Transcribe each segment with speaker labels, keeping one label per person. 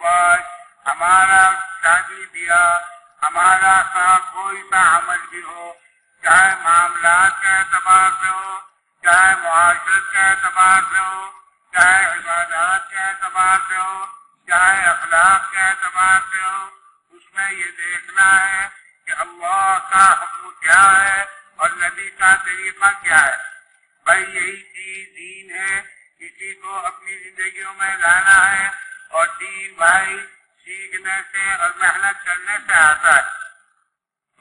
Speaker 1: پاس ہمارا شادی بیاہ، ہمارا ساتھ کوئی سا عمل بھی ہو۔ چاہے معاملات کے اعتبار سے ہو، چاہے معاشرت کے اعتبار سے ہو، چاہے عبادات کے اعتبار سے ہو، چاہے اخلاق کے اعتبار سے ہو، اس میں یہ دیکھنا ہے کہ اللہ کا حکم کیا ہے اور نبی کا طریقہ کیا ہے۔ بھائی، یہی چیز دین ہے، کسی کو اپنی زندگیوں میں لانا ہے भाई सीखने से और मेहनत करने से आता है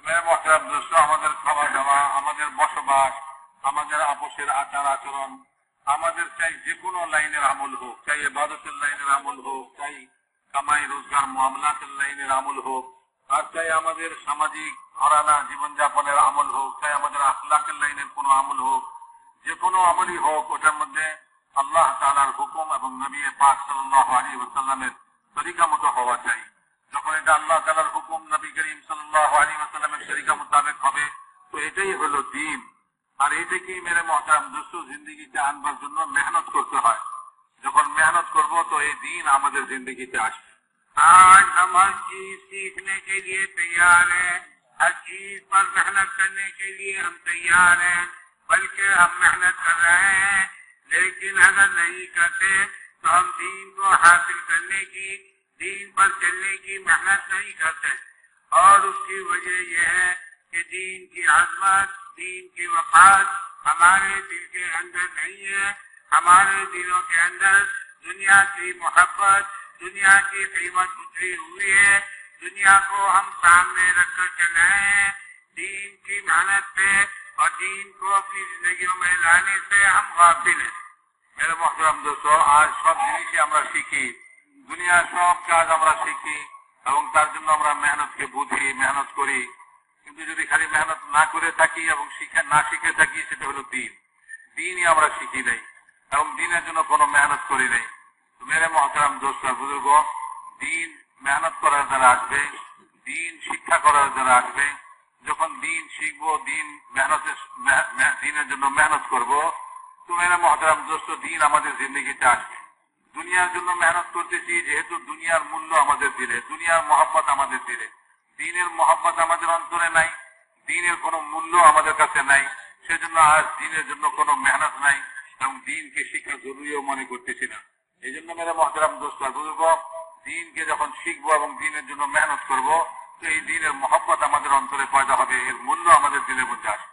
Speaker 2: মেরে মহতারাম দোস্ত আমাদের খাওয়া দাওয়া আমাদের বসবাস আমাদের আপোষের আচার আচরণ আমাদের চাই যে কোনো লাইনের আমল হোক চাই এবাদতের লাইনের আমল হোক চাই কামাই রোজগার মামলাতের লাইনের আমল হোক আর চাই আমাদের সামাজিক ঘরানা জীবনযাপনের আমল হোক চাই আমাদের আখলাকের লাইনের কোনো আমল হোক যে কোনো আমলই হোক ওটার মধ্যে আল্লাহ তালার হুকুম এবং নবী পাক সাল্লাহ আলী ওসাল্লামের مت ہوا چاہیے۔ جب اللہ تعالیٰ حکم نبی کریم صلی اللہ علیہ وسلم کا مطابق ہوئے، تو میرے موقع زندگی محنت کرتے ہیں جب محنت کرو تو یہ دن ہم
Speaker 1: آج ہم سیکھنے کے لیے تیار ہے ہر چیز پر محنت کرنے کے لیے ہم تیار ہیں۔ بلکہ ہم محنت کر رہے ہیں، لیکن اگر نہیں کرتے تو ہم دین کو حاصل کرنے کی، دین پر چلنے کی محنت نہیں کرتے۔ اور اس کی وجہ یہ ہے کہ دین کی عظمت، دین کی وفات ہمارے دل کے اندر نہیں ہے۔ ہمارے دلوں کے اندر دنیا کی محبت، دنیا کی قیمت اتری ہوئی ہے۔ دنیا کو ہم سامنے رکھ کر چل رہے ہیں۔ دین کی محنت پہ اور دین کو اپنی زندگیوں میں لانے سے ہم غافل ہیں۔
Speaker 2: মেরে মহতারাম দোস্ত, আজ সব জিনিসই আমরা শিখি। দুনিয়ার সব কাজ আমরা শিখি এবং তার জন্য আমরা মেহনতকে বুঝি, মেহনত করি। কিন্তু যদি খালি মেহনত না করে থাকি এবং শিখে না শিখে থাকি, সেটা হলো দিন। দিনই আমরা শিখি নাই এবং দিনের জন্য কোনো মেহনত করি নাই। মেরে মহতারাম আর বুজুর্গ, দিন মেহনত করার দ্বারা আসবে, দিন শিক্ষা করার দ্বারা আসবে। যখন দিন শিখব, দিন মেহনতের দিনের জন্য মেহনত করব মহতারাম দোস্ত, দিন আমাদের জিন্দগিতে আসবে। দুনিয়ার জন্য মেহনত করতেছি, যেহেতু দুনিয়ার মূল্য আমাদের দিলে, দুনিয়ার মহব্বত আমাদের দিলে। দিনের মহব্বত আমাদের অন্তরে নাই, দিনের মূল্য আমাদের কাছে নাই, সেজন্য আজ দিনের জন্য কোনো মেহনত নাই, এবং দিনকে শিক্ষা জরুরিও মনে করতেছি না। এই জন্য মেরে মহতারাম দোস্ত বুজুর্গ, দিনকে যখন শিখব এবং দিনের জন্য মেহনত করব, তো এই দিনের মহব্বত আমাদের অন্তরে পয়দা হবে, এর মূল্য আমাদের দিনের মধ্যে আসবে।